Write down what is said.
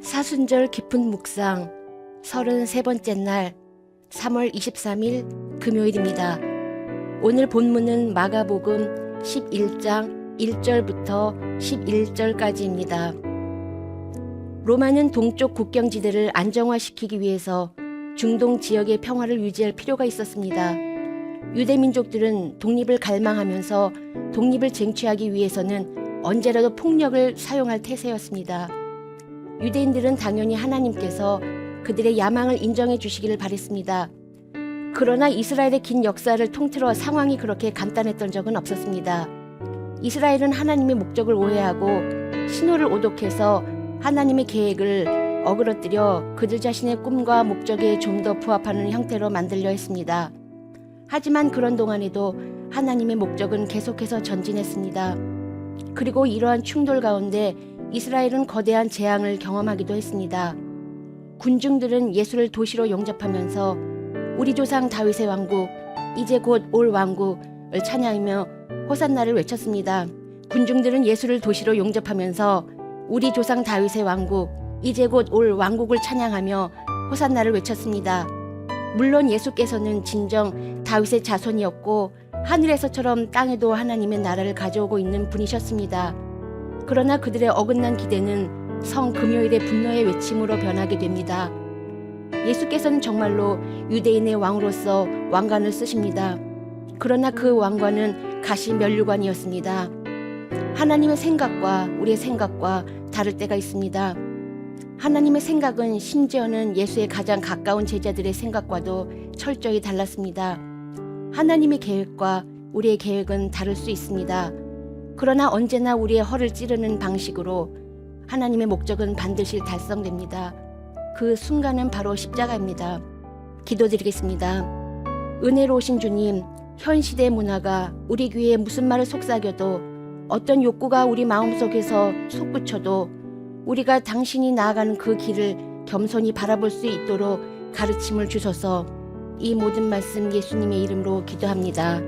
사순절 깊은 묵상 33번째 날 3월 23일 금요일입니다. 오늘 본문은 마가복음 11장 1절부터 11절까지입니다. 로마는 동쪽 국경지대를 안정화시키기 위해서 중동 지역의 평화를 유지할 필요가 있었습니다. 유대 민족들은 독립을 갈망하면서 독립을 쟁취하기 위해서는 언제라도 폭력을 사용할 태세였습니다. 유대인들은 당연히 하나님께서 그들의 야망을 인정해 주시기를 바랬습니다. 그러나 이스라엘의 긴 역사를 통틀어 상황이 그렇게 간단했던 적은 없었습니다. 이스라엘은 하나님의 목적을 오해하고 신호를 오독해서 하나님의 계획을 어그러뜨려 그들 자신의 꿈과 목적에 좀 더 부합하는 형태로 만들려 했습니다. 하지만 그런 동안에도 하나님의 목적은 계속해서 전진했습니다. 그리고 이러한 충돌 가운데 이스라엘은 거대한 재앙을 경험하기도 했습니다. 군중들은 예수를 도시로 영접하면서 우리 조상 다윗의 왕국, 이제 곧 올 왕국을 찬양하며 호산나를 외쳤습니다. 군중들은 예수를 도시로 용접하면서 우리 조상 다윗의 왕국, 이제 곧 올 왕국을 찬양하며 호산나를 외쳤습니다. 물론 예수께서는 진정 다윗의 자손이었고 하늘에서처럼 땅에도 하나님의 나라를 가져오고 있는 분이셨습니다. 그러나 그들의 어긋난 기대는 성 금요일의 분노의 외침으로 변하게 됩니다. 예수께서는 정말로 유대인의 왕으로서 왕관을 쓰십니다. 그러나 그 왕관은 가시 면류관이었습니다. 하나님의 생각과 우리의 생각과 다를 때가 있습니다. 하나님의 생각은 심지어는 예수의 가장 가까운 제자들의 생각과도 철저히 달랐습니다. 하나님의 계획과 우리의 계획은 다를 수 있습니다. 그러나 언제나 우리의 허를 찌르는 방식으로 하나님의 목적은 반드시 달성됩니다. 그 순간은 바로 십자가입니다. 기도드리겠습니다. 은혜로우신 주님, 현 시대 문화가 우리 귀에 무슨 말을 속삭여도 어떤 욕구가 우리 마음속에서 솟구쳐도 우리가 당신이 나아가는 그 길을 겸손히 바라볼 수 있도록 가르침을 주셔서 이 모든 말씀 예수님의 이름으로 기도합니다.